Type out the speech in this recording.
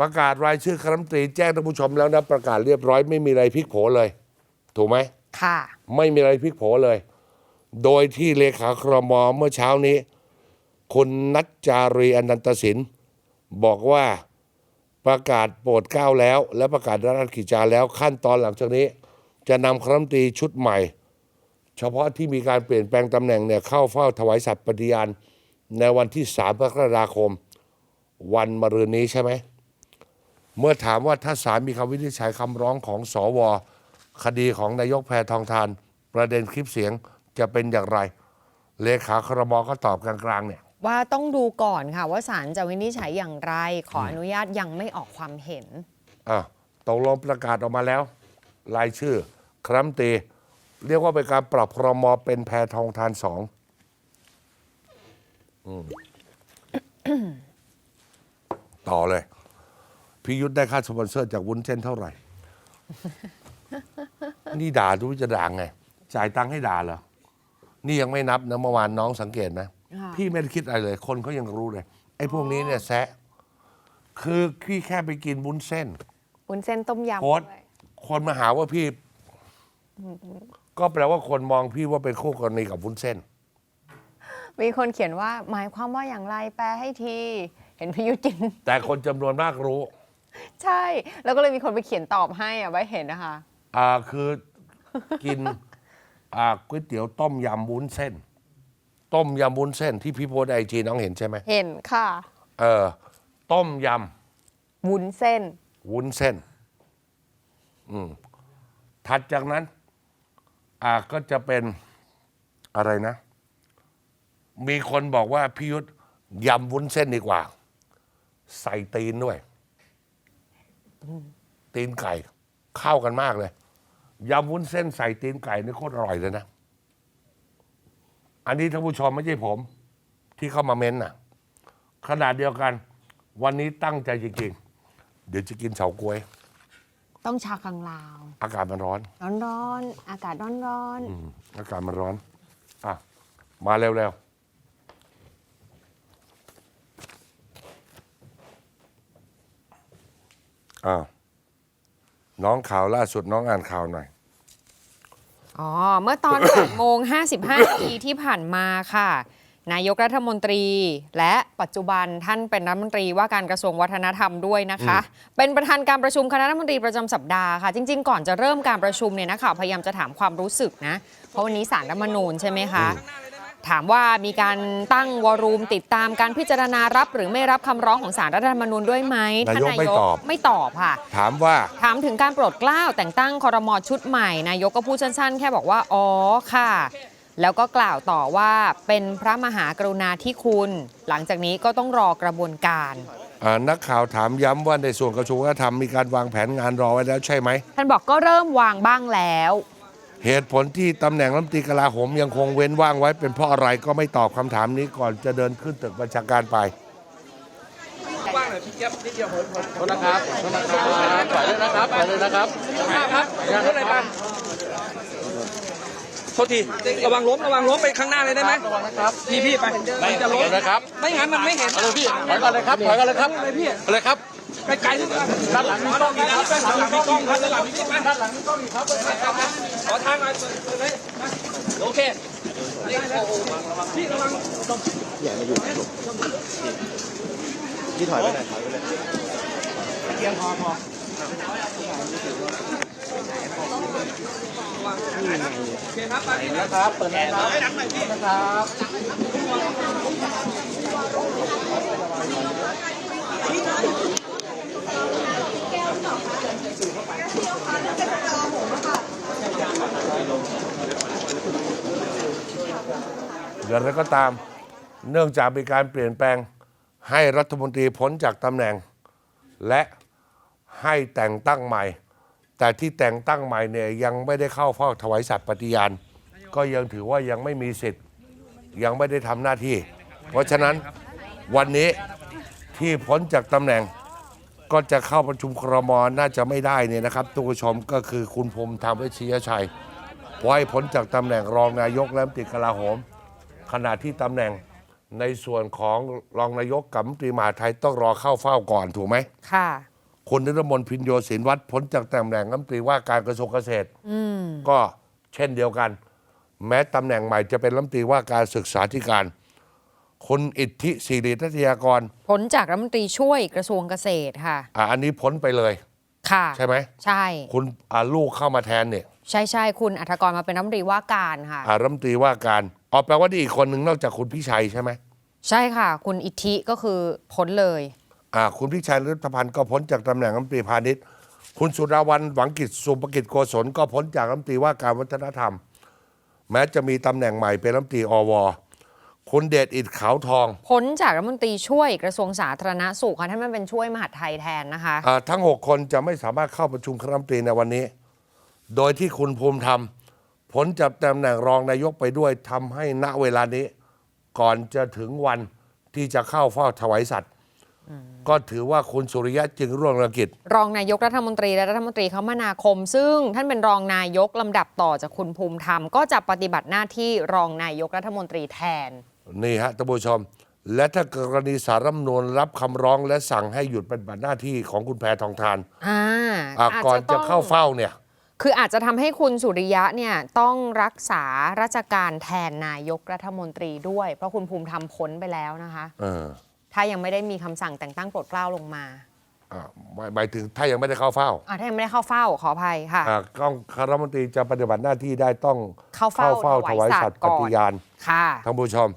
ประกาศรายชื่อคณะรัฐมนตรีแจ้งท่านผู้ชมแล้วนะประกาศเรียบร้อยไม่มีอะไรพลิกโผเลย ถูกไหมค่ะ ไม่มีอะไรพลิกโผเลย โดยที่เลขาครมเมื่อเช้านี้ คุณนัจจารีอนันตสินบอกว่าประกาศโปรดเกล้าแล้ว และประกาศราชกิจจาแล้วขั้นตอนหลังจากนี้ จะนำคณะรัฐมนตรีชุดใหม่ เฉพาะที่มีการเปลี่ยนแปลงตำแหน่งเนี่ยเข้าเฝ้าถวายสัตย์ปฏิญาณในวันที่3กรกฎาคม วันมะรืนนี้ใช่ไหม เมื่อถามว่าถ้าศาลมีคำวินิจฉัยคำร้องของสว คดีของนายกแพทองทาน ประเด็นคลิปเสียงจะเป็นอย่างไร เลขาครมก็ตอบกลางๆเนี่ยว่าต้องดูก่อนค่ะ ว่าศาลจะวินิจฉัยอย่างไร ขออนุญาตยังไม่ออกความเห็นอะตกลงประกาศออกมาแล้ว รายชื่อ ครัมนตรีเรียกว่าเป็นการปรับพรมเป็นแพทองทานสองอืมต่อเลย พี่ยุทธได้ค่าสปอนเซอร์จากวุ้นเส้นเท่าไหร่ นี่ด่าดูจะด่าไง จ่ายตังค์ให้ด่าเหรอ นี่ยังไม่นับนะเมื่อวานน้องสังเกตนะ ค่ะพี่ไม่ได้คิดอะไรเลย คนเขายังรู้เลย ไอ้พวกนี้เนี่ยแซะ คือพี่แค่ไปกินวุ้นเส้น วุ้นเส้นต้มยำโพสต์ด้วยคนมาหาว่าพี่ ก็แปลว่าคนมองพี่ว่าเป็นคู่กรณีกับวุ้นเส้น มีคนเขียนว่าหมายความว่าอย่างไรแปลให้ที เห็นพิยุทธกิน แต่คนจำนวนมากรู้ ใช่ แล้วก็เลยมีคนไปเขียนตอบให้อะไว้เห็นนะคะ อ่าคือกิน อ่าก๋วยเตี๋ยวต้มยำวุ้นเส้น ต้มยำวุ้นเส้นที่พี่โพสไอจีน้องเห็นใช่ไหมเห็นค่ะ เออ ต้มยวุ้นเส้นำวุ้นเส้น อืมถัดจากนั้น อ่าก็จะเป็นอะไรนะ มีคนบอกว่าพี่ยุทธยำวุ้นเส้นดีกว่า ใส่ตีนด้วย ตีนไก่ เข้ากันมากเลยยำวุ้นเส้นใส่ตีนไก่นี่โคตรอร่อยเลยนะ อันนี้ท่านผู้ชมไม่ใช่ผม ที่เข้ามาเม้นต์น่ะ ขนาดเดียวกัน วันนี้ตั้งใจจริงๆ เดี๋ยวจะกินเฉาก๊วย ต้องชาคังลาว อากาศมันร้อน ร้อนๆอากาศร้อนอืมอากาศมันร้อน อะ มาเร็วๆ อ่าน้องข่าวล่าสุดน้องอ่านข่าวหน่อยๆอ๋อ เมื่อตอน 8โมง55นาทีที่ผ่านมาค่ะ นายกรัฐมนตรี และปัจจุบันท่านเป็นรัฐมนตรีว่าการกระทรวงวัฒนธรรมด้วยนะคะ เป็นประธานการประชุมคณะรัฐมนตรีประจำสัปดาห์ค่ะ จริง ๆ ก่อนจะเริ่มการประชุมเนี่ยนะคะพยายามจะถามความรู้สึกนะ เพราะวันนี้สารรัฐธรรมนูญใช่ไหมคะ ถามว่ามีการตั้งวอรูมติดตามการพิจารณารับหรือไม่รับคำร้องของสารรัฐธรรมนูญด้วยไหมนายกท่ไม่ตอบไม่ตอบค่ะ ถามว่าถามถึงการโปรดเกล้าแต่งตั้งคอรมอชุดใหม่ นายกก็พูดสั้นๆ แค่บอกว่า อ๋อค่ะ แล้วก็กล่าวต่อว่าเป็นพระมหากรุณาธิคุณ หลังจากนี้ก็ต้องรอกระบวนการอ่านักข่าวถามย้ำว่าในส่วนกระทรวงวัฒนธรรมมีการวางแผนงานรอไว้แล้วใช่ไหมท่านบอกก็เริ่มวางบ้างแล้ว เหตุผลที่ตำแหน่งรัฐมนตรีกลาโหมยังคงเว้นว่างไว้เป็นเพราะอะไรก็ไม่ตอบคำถามนี้ก่อนจะเดินขึ้นตึกบัญชาการไปกว้างหน่อยพี่เจี๊ยบนิดเดียวผมผมโทษนะครับโทษนะครับปล่อยเลยนะครับปล่อยเลยนะครับมาครับเท่าไหร่ปันโทษทีระวังล้มระวังล้มไปข้างหน้าเลยได้ไหมพี่พี่ไปมันจะล้มนะครับ ไม่งั้นมันไม่เห็น เอาเลยพี่ถอยก่อนเลยครับถอยก่อนเลยครับ เลยพี่ เอาเลยครับ ไกลๆนิดนึงด้านหลังมีกล้องอีกครับด้านหลังมีกล้องครับด้านหลังมีกล้องด้านหลังมีกล้องอีกครับขอทางหน่อยเปิดเปิดเลยโอเคพี่ระวังอย่ามาอยู่พี่ถอยไปหน่อยถอยไปเลยเกียงพอพอนะครับเปิดเลยนะครับนะครับ อย่างไรก็ตามเนื่องจากมีการเปลี่ยนแปลงให้รัฐมนตรีพ้นจากตำแหน่ง และให้แต่งตั้งใหม่ แต่ที่แต่งตั้งใหม่เนี่ยยังไม่ได้เข้าเฝ้าถวายสัตย์ปฏิญาณ ก็ยังถือว่ายังไม่มีสิทธิ์ ยังไม่ได้ทำหน้าที่ เพราะฉะนั้นวันนี้ที่พ้นจากตำแหน่ง ก็จะเข้าประชุมครมน่าจะไม่ได้เนี่ยนะครับทุกผู้ชมก็คือคุณภูมิธรรมเวชยชัยเพราะให้พ้นจากตำแหน่งรองนายกและรัฐมนตรีกลาโหม ขณะที่ตำแหน่งในส่วนของรองนายกกับรัฐมนตรีมหาดไทยต้องรอเข้าเฝ้าก่อนถูกไหมค่ะคุณนิรมนต์พินโยศินวัตรพ้นจากตำแหน่งรัฐมนตรีว่าการกระทรวงเกษตรก็เช่นเดียวกัน แม้ตำแหน่งใหม่จะเป็นรัฐมนตรีว่าการศึกษาธิการ คุณอิทธิศิริทัตยากรพ้นจากรัฐมนตรีช่วยกระทรวงเกษตรค่ะ อะอันนี้พ้นไปเลย ค่ะ ใช่ไหม ใช่คุณอะลูกเข้ามาแทนเนี่ยใช่ใช่คุณอัธกรมาเป็นรัฐมนตรีว่าการค่ะ อะรัฐมนตรีว่าการอ๋อแปลว่านี่อีกคนหนึ่งนอกจากคุณพิชัยใช่ไหมใช่ค่ะ คุณอิทธิก็คือพ้นเลย อ่าคุณพิชัยรัฐพันธ์ก็พ้นจากตำแหน่งรัฐมนตรีพาณิชย์ คุณสุราวันหวังกิจสุภกิจโกศลก็พ้นจากรัฐมนตรีว่าการวัฒนธรรม แม้จะมีตำแหน่งใหม่เป็นรัฐมนตรีอว คุณเดชอิดขาวทองพ้นจากรัฐมนตรีช่วยกระทรวงสาธารณสุขค่ะท่านมันเป็นช่วยมหาดไทยแทนนะคะอ่าทั้ง 6 คนจะไม่สามารถเข้าประชุมคณะรัฐมนตรีในวันนี้ โดยที่คุณภูมิธรรมพ้นจากตำแหน่งรองนายกไปด้วยทำให้ณเวลานี้ ก่อนจะถึงวันที่จะเข้าเฝ้าถวายสัตย์ก็ถือว่าคุณสุริยะจึงร่วงเรืองกิจ รองนายกรัฐมนตรีและรัฐมนตรีคมนาคม ซึ่งท่านเป็นรองนายกลำดับต่อจากคุณภูมิธรรม ก็จะปฏิบัติหน้าที่รองนายกรัฐมนตรีแทน นี่ฮะท่านผู้ชม และถ้ากรณีสารรัฐธรรมนูญรับคำร้องและสั่งให้หยุดปฏิบัติหน้าที่ของคุณแพทองทานอ่าอะอาจก่อนจะต้องเข้าเฝ้าเนี่ย คืออาจจะทำให้คุณสุริยะเนี่ยต้องรักษาราชการแทนนายกรัฐมนตรีด้วย เพราะคุณภูมิธรรมพ้นไปแล้วนะคะ เออถ้ายังไม่ได้มีคำสั่งแต่งตั้งโปรดเกล้าลงมาอะหมายหมายถึงถ้ายังไม่ได้เข้าเฝ้าอ่าถ้ายังไม่ได้เข้าเฝ้าขออภัยค่ะ อะต้องคณะรัฐมนตรีจะปฏิบัติหน้าที่ได้ต้องเข้าเฝ้าถวายสัตย์ถวายสัตย์ปก่อนฏิญาณค่ะ ท่านผู้ชม